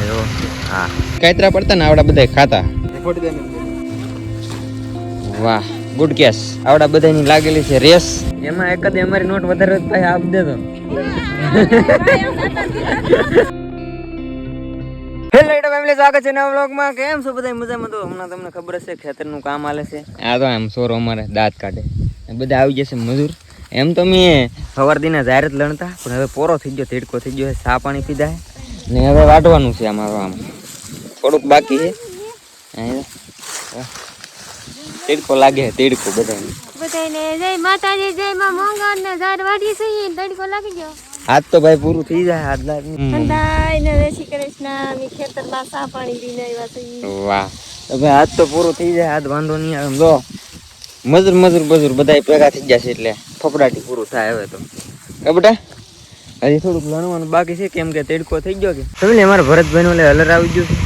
જો હા. કાતરા પડતા ને આવડા બધા ખાતા. વાહ ગુડ કેસ આવડા બધાની લાગેલી છે રેસ એમાં એકાદ અમારી નોટ વધારે હોય ભાઈ આપ દેતો હેલો એટા ફેમિલી સ્વાગત છે નવા વ્લોગમાં કેમ છો બધા મજામાં તો? હમણાં તમને ખબર છે ખેતરનું કામ હાલે છે. આ તો આમ સોરો અમારે દાંત કાઢે. બધા આવી જશે મજૂર. એમ તો મેં સવાર દિના જાહેર લણતા પણ હવે પોરો થઈ ગયો તેડકો થઈ ગયો છે પાણી પીધા ને હવે વાટવાનું છે અમારું આમ. થોડુંક બાકી છે. તીડકો લાગે તીડકો બધાને. બધાને જય માતાજી જય માં મોંગલ ને ઝાડ વાડી છે તડકો લાગી ગયો. આજ તો ભાઈ પૂરું થઈ જાય આજ લાગ. ઠંડાઈ ને જય શ્રી કૃષ્ણ મી ખેતરમાં સા પાણી પીને આવ્યા છે. વાહ. તો ભાઈ આજ તો પૂરું થઈ જાય આજ વાંધો નહીં આવે. જો મજૂર મજૂર મજૂર બધા ભેગા થઈ જશે એટલે ફફડાટી પૂરું થાય હવે તો. કે બેટા? હજી થોડુંક લણવાનું બાકી છે કેમ કે તેડકો થઈ ગયો કે તમે અમારા ભરતભાઈ નું હલર આવી ગયું છે.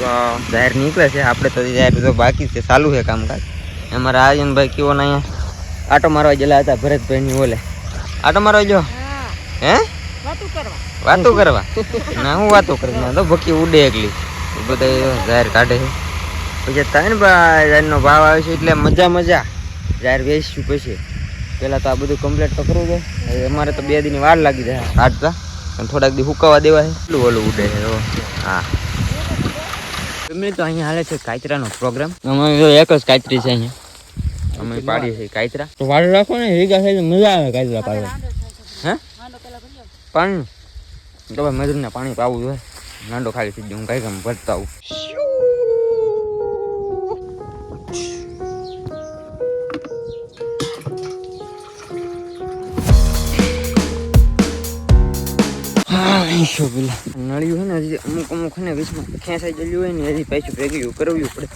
તો જાહેર નીકળે છે આપણે તો જાહેર તો બાકી છે ચાલુ છે કામકાજ. અમારા આર્યનભાઈ કેવો ને અહીંયા આટો મારવા ગયેલા હતા ભરતભાઈ ની ઓલે. આટો મારવા ગયો? હે. વાતું કરવા. વાતો કરવા? ના હું વાતો કરું? ના તો ભકી ઉડે એકલી. બધા જાહેર કાઢે છે. પછી ત્રણ જાહેરનો ભાવ આવે છે એટલે મજા મજા. જાહેર વેચશું પછી. પહેલાં તો આ બધું કમ્પ્લીટ તો કરવું જોઈએ હવે અમારે તો બે દિનની વાર લાગી જાય. કાઢતા અને થોડાક દી હુકાવા દેવા છે. એટલું ઓલું ઉડે છે હા. તો અહીંયા હાલે છે કાયતરાનો પ્રોગ્રામ અમે એક જ કાયતરી છે અહીંયા. અમે પાડીએ છીએ કાયતરા. તો વાળ રાખો ને ભેગા થાય મજા આવે કાયતરા પાડવા. હે? પાણી? તો ભાઈ મજૂરને પાણી પાવું જોઈએ નાંડો ખાલી થઈ ગયો હું કઈ કામ ભરતા આવું. નળિયું છે ને હજી અમુક અમુક ને વીસમાં ખેંચાઈ ગયેલું હોય ને હજી પાછું ભેગું કરવું પડે.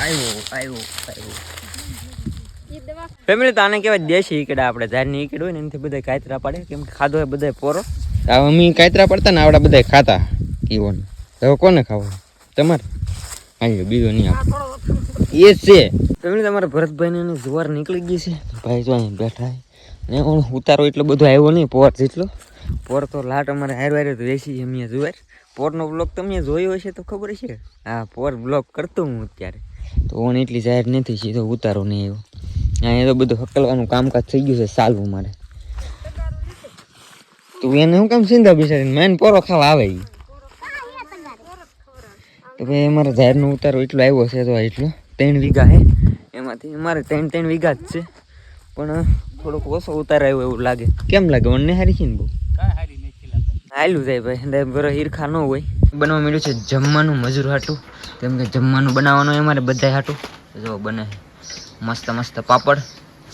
આવ્યો આવ્યો આવ્યો ફેમિલી તો આને કહેવાય દેશી ઈકડા આપણે. ઝાડની ઈકડ હોય ને એનાથી બધા કાતરા પાડે. કેમ કે ખાધો હોય બધા પોરો. અમે કાતરા પડતા ને આવડા બધા ખાતા કીઓને. હવે કોને ખાવો? તમારે? હાલ્યો બીજો નહીં આપ. એ છે. ફેમિલી તમારા ભરતભાઈ ને જુવાર નીકળી ગઈ છે. ભાઈ જો અહીં બેઠા છે. ને હું ઉતારો એટલો બધો આવ્યો નહીં પોર જેટલો. પોર તો લાટ અમારે હાર વારે તો વેચી છે અમે જુવાર પોરનો બ્લોગ તમે જોયો હશે તો ખબર છે હા, પોર બ્લોગ કરતો હું અત્યારે. તો હું એટલી જાહેર નથી, સીધો ઉતારો નહીં આવ્યો. અહીંયા તો બધું હકલવાનું કામકાજ થઈ ગયું છે, સાલવું મારે. તું એને શું કામ સિંધા બિચારીને? મેન પોરો ખાવા આવે તો ભાઈ અમારે જાહેરનો ઉતારો એટલો આવ્યો છે તો એટલો. ત્રણ વીઘા છે એમાંથી અમારે ત્રણ ત્રણ વીઘા જ છે. પણ થોડોક ઓછો ઉતાર આવ્યો એવું લાગે. કેમ લાગે? મને હારી છે ને બહુ? હાલું જાય ભાઈ અંદર બરો હીરખા ન હોય. બનવા મળ્યું છે જમવાનું મજૂર હાટું. કેમ કે જમવાનું બનાવવાનું હોય અમારે બધા હાટું. જો બને મસ્ત મસ્ત પાપડ.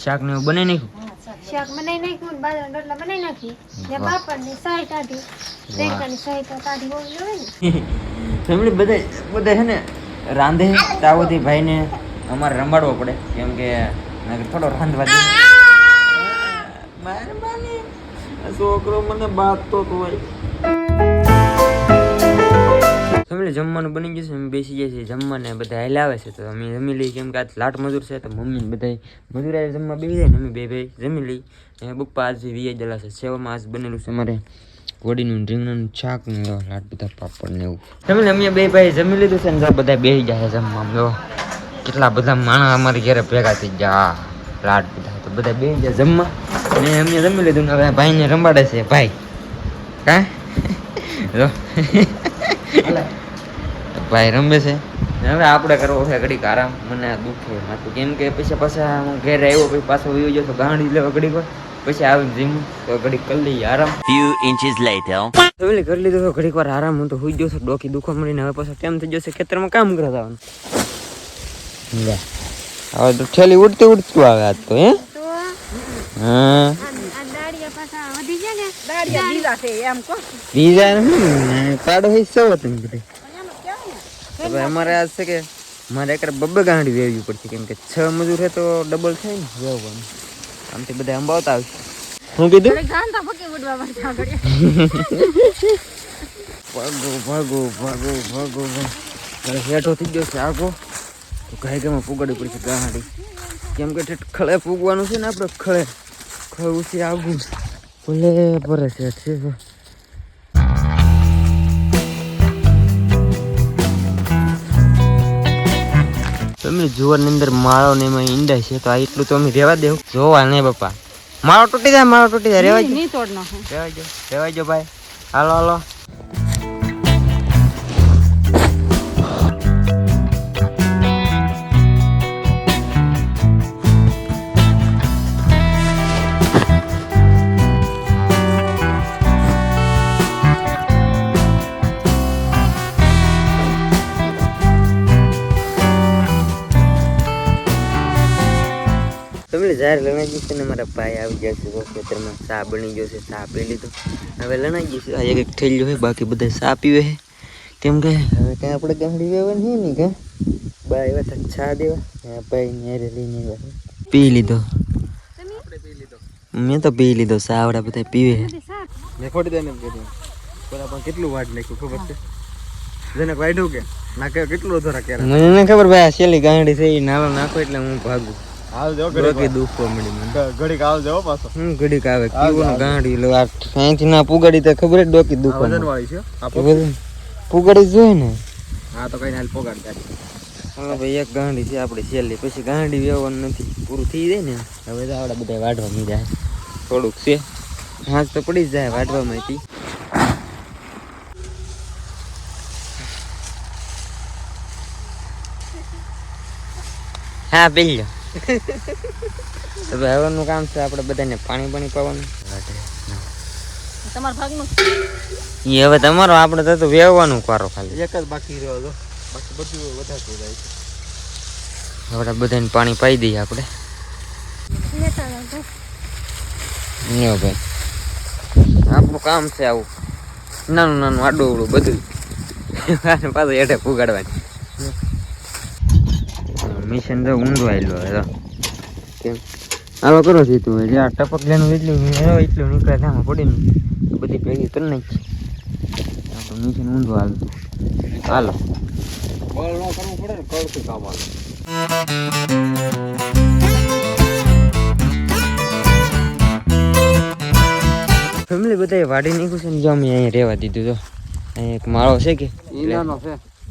શાક ને એવું બનાવી નાખ્યું? શાક બનાવી. નાખ્યું બાજરા રોટલા બનાવી નાખી. ને પાપડ ને સહી કાઢી. રેંકાની સાઈ તો કાઢી હોવી જોઈએ ને. ફેમિલી બધા બધા છે ને રાંધે તાવથી ભાઈને અમારે રમાડવો પડે. કેમ કે થોડો રાંધવા દે. આ! છોકરો મને બાંધતો તો હોય. જમવાનું બની ગયું છે, અમે બેસી જઈએ છીએ જમવા ને બધા હાલ આવે છે, તો અમે જમી લઈએ કેમ કે આજ લાટ મજૂર છે, તો મમ્મી બધા મજૂર હારે જમવા બેસી જાય ને અમે બે ભાઈ જમી લઈ અને બપ્પા આજે વીએ જલા છે, સેવામાં આજ બનેલું છે અમારે કોડીનું રીંગણાનું શાક ને લાટ બધા પાપડ ને એવું. ફેમિલી, અમે બે ભાઈ જમી લીધું છે ને બધા બેસી જાય છે જમવા જો કેટલા બધા માણસ અમારી ઘરે ભેગા થઈ ગયા. લાટ બધા, તો બધા બેસી જાય જમવા. અને અમે રમી લીધું ને હવે ભાઈને રમાડે છે ભાઈ. કા? ભાઈ રમે છે. હવે આપણે કરવો છે ઘડીક આરામ. મને આ દુખે માથું. કેમ કે પછી પાછા હું ઘેર આવ્યો પછી પાછો વયો ગયો તો ગાંડી લેવા ઘડીક પછી આવીને જીમ. તો ઘડીક કરી લઈએ આરામ. Few inches later. એટલે કરી લીધું તો ઘડીક વાર આરામ. હું તો હોઈ ગયો છું. ડોકી દુખવા મળીને હવે પાછો ટાઈમ થઈ જશે ખેતરમાં કામ કરતા હવે તો ઠેલી ઉડતી ઉડતું આવે આજ તો હે? હા. આ છે અમારે કે મારે એક બબ્બે ગાંડી વેવવી પડશે કેમ કે છ મજૂર હે તો ડબલ થાય ને વેવવાનું આમથી બધા અંબાવતા આવશે. હું કીધું? ભાગો ભાગો ભાગો ભાગો હેઠો થઈ ગયો છે આગો. તો ગાય પુગાડવી પડશે ગાંડી. કેમ કે ઠેઠ ખળે પૂગવાનું છે ને આપણે ખળે. Căuții જુઓ ની અંદર મારો ને એમાં ઈંડા છે તો આ એટલું તો અમે રહેવા દેવું. જોવા નહીં બાપા. મારો તૂટી જાય માળો તૂટી જાય. રહેવા જાય રહેવા જાય રહેવા જાય ભાઈ. હાલો હાલો. જાહેર લણાઈ જશે ને મારા ભાઈ આવી જશે તો ખેતરમાં સા બની ગયો છે સા પી લીધું. હવે લણાઈ જશે આ એક એક થેલીઓ છે બાકી બધા સા પીવે છે. કેમ કે હવે કાંઈ આપણે ગાંડી વેવાની નહીં ને કે? બા એવા તો ચા દેવા. ભાઈ નેરે લઈને પી લીધો. મેં તો પી લીધો સાવડા બધા પીવે મેં ખોટી દે ને પણ કેટલું વાટ નાખ્યું ખબર છે? જેને વાઢ્યું કે નાખે કેટલું ધોરા કેરા. મને ખબર ભાઈ આ છેલ્લી ગાંડી છે એ નાવા નાખો એટલે હું ભાગું. આવજો ડોકી દુખવા મળી મને. ઘડીક આવજો પાછો. હું ઘડીક આવે. કીવું ગાંડી લો. આ ના પુગાડી તો ખબર જ ડોકી દુખવા વજન વાળી છે પુગાડી જોઈએ ને. હા તો કઈ હાલ પોગાડ જાય હા ભાઈ એક ગાંડી છે આપણી છેલ્લી. પછી ગાંડી વેવાનું નથી. પૂરું થઈ જાય ને. હવે તો આપણે બધા વાઢવા જાય થોડુંક છે. હાથ તો પડી જ જાય વાઢવામાંથી હા પી લો હવે હવાનું કામ છે આપણે બધાને પાણી પાણી પાવાનું. તમારા ભાગનું? એ હવે તમારો આપણે તો તો વેવવાનું કારો ખાલી. એક જ બાકી રહ્યો હતો બાકી બધું વધારતું જાય છે. આપણે બધાને પાણી પાઈ દઈએ આપણે. ભાઈ. આપણું કામ છે આવું. નાનું નાનું આડું બધું. પાછું પાછું હેઠે પુગાડવાની મિશન તો ઊંધું આવેલું હતો કેમ? હાલો કરો છે તું એટલે આ ટપક લેનું એટલું એટલું નીકળે ત્યાં પડી ને બધી ભેગી કરી નાખી. આપણું મિશન ઊંધું હાલતું હાલો. બળ ન કરવું પડે ને કળતું કામ ફેમિલી બધા વાડી નીકળ્યું છે ને જો અમે અહીંયા રહેવા દીધું તો. અહીંયા એક માળો છે કે?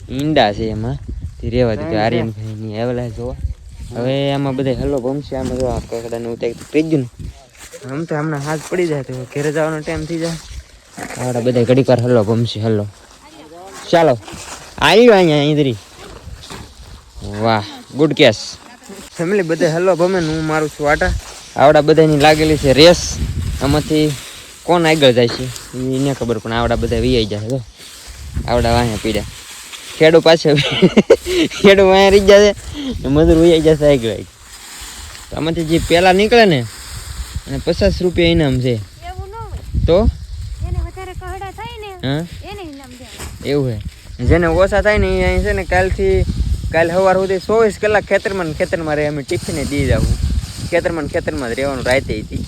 ઈંડા છે એમાં. તે રહેવા દીધું આર્યનભાઈ ની આવેલા જોવા. હવે આમાં બધા હલો ભમશે આમાં જો આ કકડા ને ઉતારી ત્રીજું ને? આમ તો હમણાં હાથ પડી જાય તો ઘરે જવાનો ટાઈમ થઈ જાય. આવડા બધા ઘડીક વાર હલો ભમશે હલો. ચાલો આવ્યો અહીંયા ઈંદરી. વાહ ગુડ કેસ ફેમિલી બધા હલો ભમે ને હું મારું છું આટા. આવડા બધાની લાગેલી છે રેસ. આમાંથી કોણ આગળ જાય છે? એને ખબર પણ આવડા બધા વીઆઈ જાય તો આવડા વાંહે પીડ્યા. ખેડૂ પાછળ ખેડૂ અહીંયા રહી જશે મજૂર વીઆઈ જશે આગળ. તો આમાંથી જે પહેલાં નીકળે ને અને પચાસ રૂપિયા ઇનામ છે. તો? એવું છે જેને ઓછા થાય ને એ અહીં છે ને કાલથી કાલ સવાર સુધી ચોવીસ કલાક ખેતરમાં ખેતરમાં રહે અમે ટિફિને દી જવું ખેતરમાં ખેતરમાં જ રહેવાનું રાતે હતી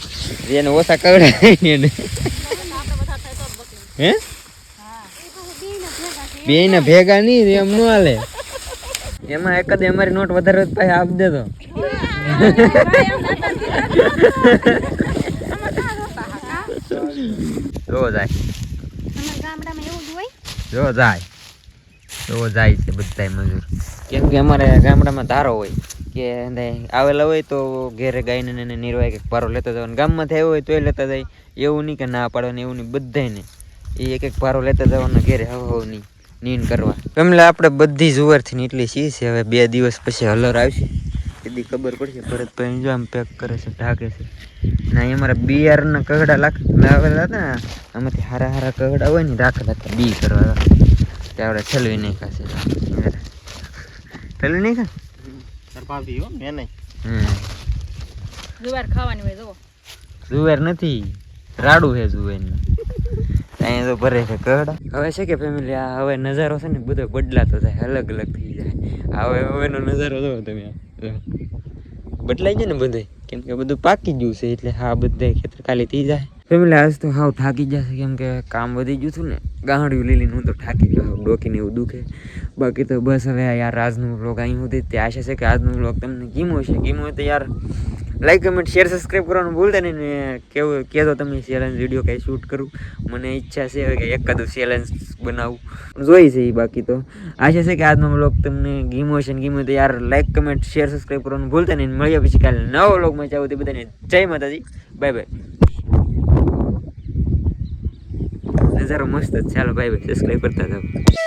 જેને ઓછા કવડા એને. હે એ બહુ બેયના ભેગા છે બે ભેગા નહીં એમ ન હાલે. એમાં એકાદ અમારી નોટ વધારે તો ભાઈ આપ દેતો. જો જાય. જ જો જાય. જો જાય છે બધા મજૂર. કેમ કે અમારે ગામડામાં ધારો હોય કે આવેલા હોય તો ઘેરે ગાયને ને એને નિર્વાહ કંઈક પારો લેતા જવાનું ગામમાં થયો હોય તોય લેતા જાય. એવું નહીં કે ના પાડવાનું એવું નહીં બધાને એ એક એક પારો લેતા જવાનો, ઘેરે હવ હવ નહીં. નીન કરવા. પેમલા આપણે બધી જુવારથી એટલી સી છે હવે બે દિવસ પછી હલર આવશે. એદી ખબર પડશે. ભરતભાઈ જો આમ પેક કરે છે ઢાકે છે. ના અમારા બિયારના કગડા લાખ લાવેલા હતા ને આમાંથી હારા હારા કગડા હોય ને રાખેલા હતા. બી કરવા તે આપણે ઠલવી નહીં ખાશે ઠલવી નહીં ખા મેં નહીં. જુવાર ખાવાની હોય જુવાર નથી. રાડું છે જુવારનું. અહીંયા તો ભરે છે કડ હવે છે કે ફેમિલી આ હવે નજારો છે ને બધો બદલાતો થાય અલગ અલગ થઈ જાય. હવે હવેનો નજારો જોવો તમે બદલાઈ જાય ને બધે? કેમ કે બધું પાકી ગયું છે એટલે હા, બધે ખેતર ખાલી થઈ જાય. ફેમિલી આજ તો હાવ થાકી જશે કેમ કે કામ વધી ગયું છું ને, ગાંડિયું લીલી હું તો થાકી ગયો ડોકીને એવું દુખે. બાકી તો બસ હવે યાર આજનું બ્લોગ અહીં સુધી. તે આશા છે કે આજનું બ્લોગ તમને કીમો છે કીમો તો યાર લાઈક કમેન્ટ શેર સબસ્ક્રાઈબ કરવાનું ભૂલતા નહીં ને કેવું કહેતો તમે ચેલેન્જ વીડિયો કંઈ શૂટ કરું? મને ઈચ્છા છે કે એકાદું ચેલેન્જ બનાવું. જોઈ છે એ બાકી તો. આશા છે કે આજનો બ્લોગ તમને ગીમો છે ને ગીમો તો યાર લાઈક કમેન્ટ શેર સબસ્ક્રાઈબ કરવાનું ભૂલતા નહીં મળ્યા પછી કાલે નવો બ્લોગમાં ચાવો તે બધાને. જય માતાજી. બાય બાય નજારો મસ્ત ચાલો બાય બાય સબસ્ક્રાઈબ કરતા થાવ